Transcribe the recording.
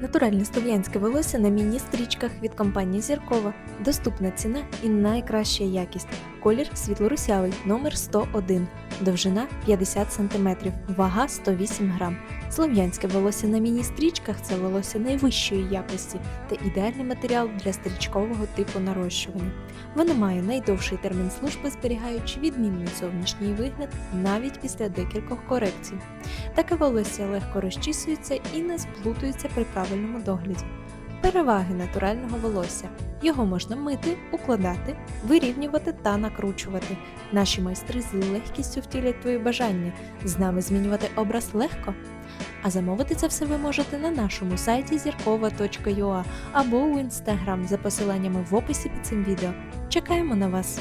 Натуральне слов'янське волосся на міні-стрічках від компанії Зіркова. Доступна ціна і найкраща якість. Колір світло-русявий, номер 101, довжина 50 см, вага 108 грам. Слов'янське волосся на міні-стрічках це волосся найвищої якості та ідеальний матеріал для стрічкового типу нарощування. Воно має найдовший термін служби, зберігаючи відмінний зовнішній вигляд навіть після декількох корекцій. Таке волосся легко розчісується і не сплутується при правильному догляді. Переваги натурального волосся. Його можна мити, укладати, вирівнювати та накручувати. Наші майстри з легкістю втілять твої бажання. З нами змінювати образ легко. А замовити це все ви можете на нашому сайті зіркова.ua або у інстаграм за посиланнями в описі під цим відео. Чекаємо на вас!